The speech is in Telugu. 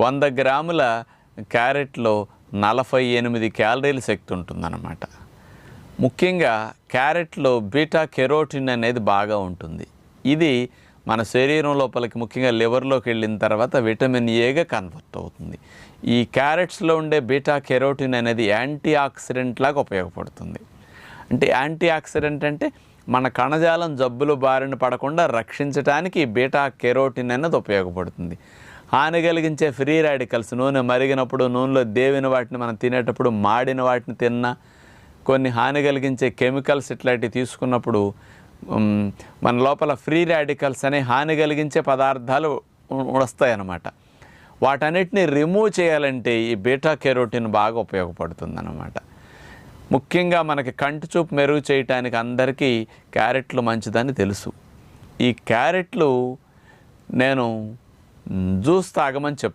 వంద గ్రాముల క్యారెట్లో నలభై ఎనిమిది క్యాలరీల శక్తి ఉంటుందన్నమాట. ముఖ్యంగా క్యారెట్లో బీటా కెరోటిన్ అనేది బాగా ఉంటుంది. ఇది మన శరీరం లోపలికి ముఖ్యంగా లివర్లోకి వెళ్ళిన తర్వాత విటమిన్ ఏగా కన్వర్ట్ అవుతుంది. ఈ క్యారెట్స్లో ఉండే బీటా కెరోటిన్ అనేది యాంటీ ఆక్సిడెంట్ లాగా ఉపయోగపడుతుంది. అంటే యాంటీ ఆక్సిడెంట్ అంటే మన కణజాలం జబ్బులు బారిన పడకుండా రక్షించడానికి బీటా కెరోటిన్ అనేది ఉపయోగపడుతుంది. హాని కలిగించే ఫ్రీ రాడికల్స్. నూనె మరిగినప్పుడు నూనెలో దేవిన వాటిని మనం తినేటప్పుడు మాడిన వాటిని తిన్నా కొన్ని హాని కలిగించే కెమికల్స్ ఇట్లాంటివి తీసుకున్నప్పుడు మన లోపల ఫ్రీ రాడికల్స్ అనే హాని కలిగించే పదార్థాలు వస్తాయన్నమాట. వాటన్నిటిని రిమూవ్ చేయాలంటే ఈ బీటా కెరోటిన్ బాగా ఉపయోగపడుతుందన్నమాట. ముఖ్యంగా మనకి కంటి చూపు మెరుగు చేయటానికి అందరికీ క్యారెట్లు మంచిదని తెలుసు. ఈ క్యారెట్లు నేను జ్యూస్ తాగమని చెప్తాను